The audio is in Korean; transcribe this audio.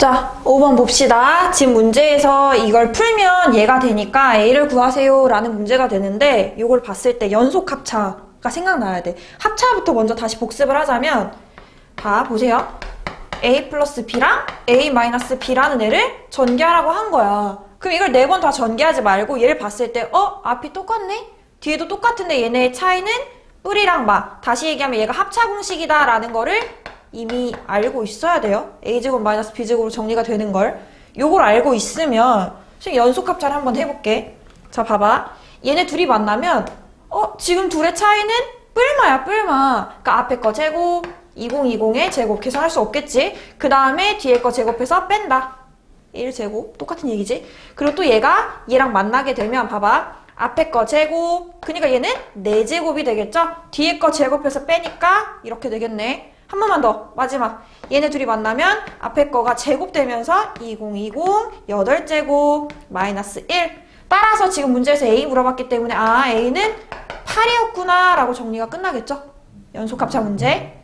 자, 5번 봅시다. 지금 문제에서 이걸 풀면 얘가 되니까 A를 구하세요 라는 문제가 되는데 이걸 봤을 때 연속 합차가 생각나야 돼. 합차부터 먼저 다시 복습을 하자면 봐, 보세요. A 플러스 B랑 A 마이너스 B라는 애를 전개하라고 한 거야. 그럼 이걸 네 번 다 전개하지 말고 얘를 봤을 때 어? 앞이 똑같네? 뒤에도 똑같은데 얘네의 차이는 뿌리랑 마. 다시 얘기하면 얘가 합차 공식이다 라는 거를 이미 알고 있어야 돼요. A제곱 마이너스 B제곱으로 정리가 되는 걸. 요걸 알고 있으면 지금 연속합차를 한번 해볼게. 자, 봐봐. 얘네 둘이 만나면 어? 지금 둘의 차이는 뿔마야, 뿔마. 그러니까 앞에 거 제곱, 2020의 제곱 계산할 수 없겠지. 그 다음에 뒤에 거 제곱해서 뺀다. 1제곱. 똑같은 얘기지. 그리고 또 얘가 얘랑 만나게 되면 봐봐. 앞에 거 제곱. 그러니까 얘는 4제곱이 되겠죠? 뒤에 거 제곱해서 빼니까 이렇게 되겠네. 한 번만 더. 마지막. 얘네 둘이 만나면 앞에 거가 제곱되면서 2020 8제곱 마이너스 1. 따라서 지금 문제에서 A 물어봤기 때문에 아 A는 8이었구나 라고 정리가 끝나겠죠? 연속합차 문제.